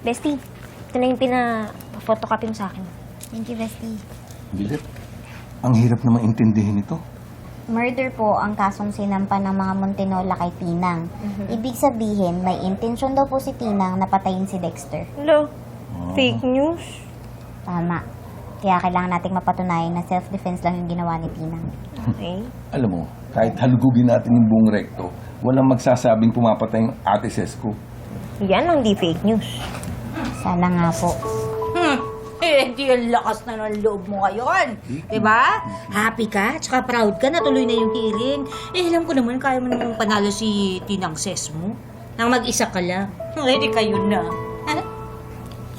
Bestie, ito na yung pina-photocopy mo sa akin. Thank you, Bestie. Bilit. Ang hirap na maintindihin ito. Murder po ang kasong sinampa ng mga Montenola kay Tinang. Ibig sabihin, may intensyon daw po si Tinang na patayin si Dexter. Hello? Fake news? Tama. Kaya kailangan nating mapatunayan na self-defense lang yung ginawa ni Tinang. Okay. Alam mo, kahit halugugin natin yung buong rekto, walang magsasabing pumapatay yung ate Sesko. Yan ang di fake news. Sana nga po. Hmm. Eh, di ang lakas na ng loob mo ngayon. Diba? Happy ka, tsaka proud ka na tuloy na yung hearing. Eh, alam ko naman, kaya mo namang panalo si Tinang Ses mo. Nang mag-isa ka lang. Ready kayo na. Ano?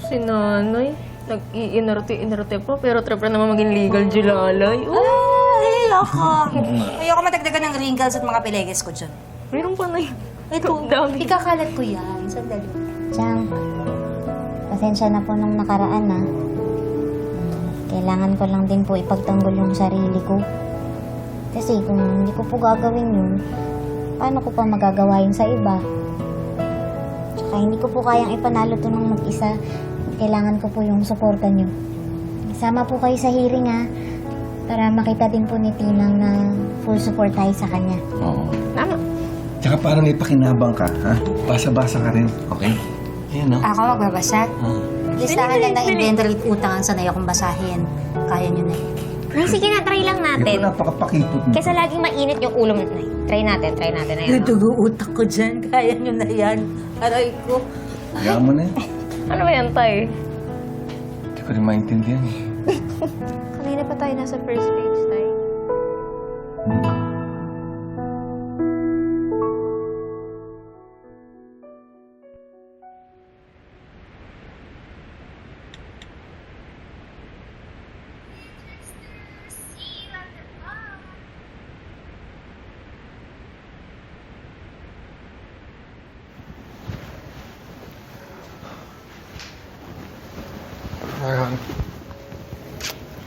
Si nanay, nag-iinarte-inarte po, pero trip na naman maging legal julalay. Oh, Ay, ako. Ayoko matagdagan ng wrinkles at mga pileges ko dyan. meron pa na yun. Ito, dami. ikakalat ko yan. Sandali. Chang, pasensya na po nung nakaraan na. Kailangan ko lang din po ipagtanggol yung sarili ko. Kasi kung hindi ko po gagawin yun, paano ko pa magagawa yun sa iba? Tsaka hindi ko po kayang ipanalo to ng mag-isa. Kailangan ko po yung suporta nyo. Sama po kayo sa hearing ha, para makita din po ni Tinang na full support tayo sa kanya. Oo. Tama. Tsaka parang may pakinabang ka, ha? Basa-basa ka rin, okay? Ayan, no? Ako magbabasa. Ah. Listahan lang ng inventory at utang ang sanay akong basahin. Kaya nyo na yun. Ay, sige na, try lang Ito natin. napakapakipot mo. Kesa laging mainit yung ulo mo. Nay, Try natin, try natin. Ayan, Yung dugo utak ko dyan. Kaya nyo na yan. Aray ko. Hayaan mo na yun. Ano ba yan, Tay? Hindi ko rin maintindihan. eh. Kanina pa tayo nasa first page, Tay.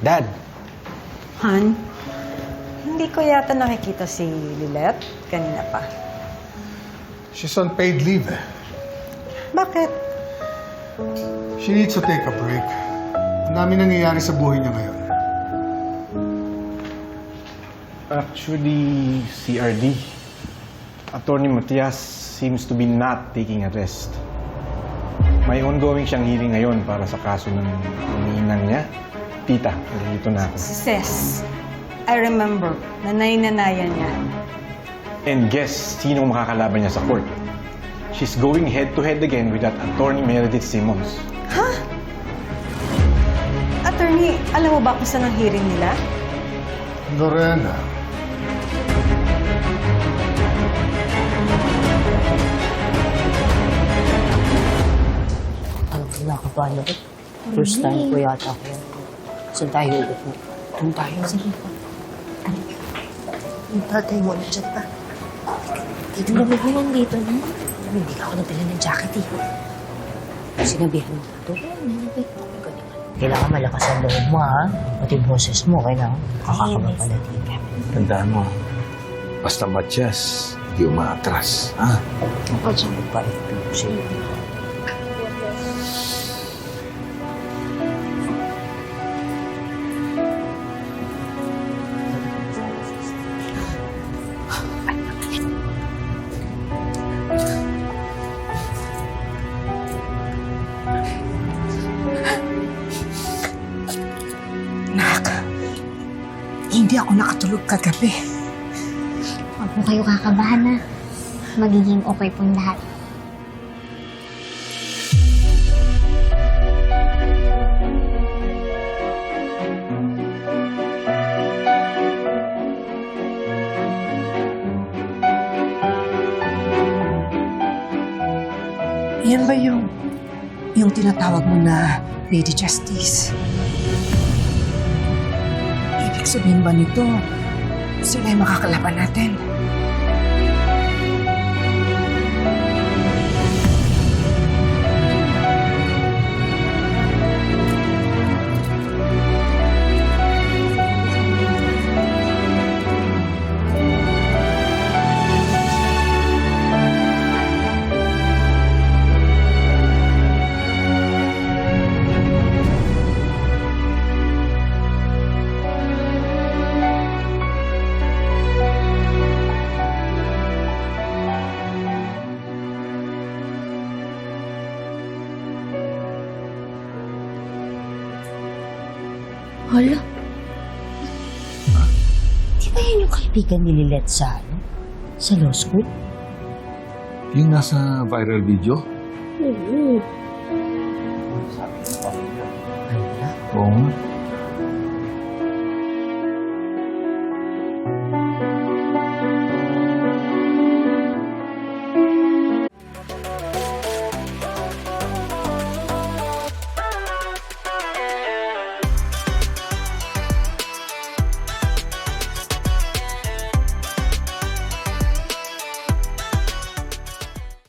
Dad, Han, hindi ko yata nakikita si Lilette kanina pa. She's on paid leave. eh. Bakit? She needs to take a break. Ang dami nangyayari sa buhay niya ngayon. actually, CRD. Attorney Matias seems to be not taking a rest. May ongoing siyang hearing ngayon para sa kaso ng umiinan niya. Tita, nandito na ako. Si Ses. I remember, nanay-nanayan niya. And guess sino makakalaban niya sa court? She's going head-to-head again with that attorney Meredith Simmons. Attorney, alam mo ba kung saan ang hearing nila? Lorena, ko nakakabahan ako. First time ko yata ako. Saan tayo ulit mo? Doon tayo. Sige po. Yung tatay mo, nandiyan pa. Dito na mo yan dito na. Hindi ka ako nagdala ng jacket eh. Sinabihan mo ito. Kailangan malakas ang loob mo ha. Pati yung boses mo, kailangan kakakapapalatin ka. Tandaan mo, basta matyas, hindi umaatras, ha? At sa magpalit ko sa'yo. Hindi ako nakatulog kagabi. Huwag po kayo kakabahan na. Magiging okay pong lahat. Yan ba yung, yung tinatawag mo na Lady Justice? Sabihin ba nito, sila makakalaban natin? Hala, Di ba yan yung kaibigan ni Lilette sa, ano? Sa law school? Yung nasa viral video? Oo. Oo nga.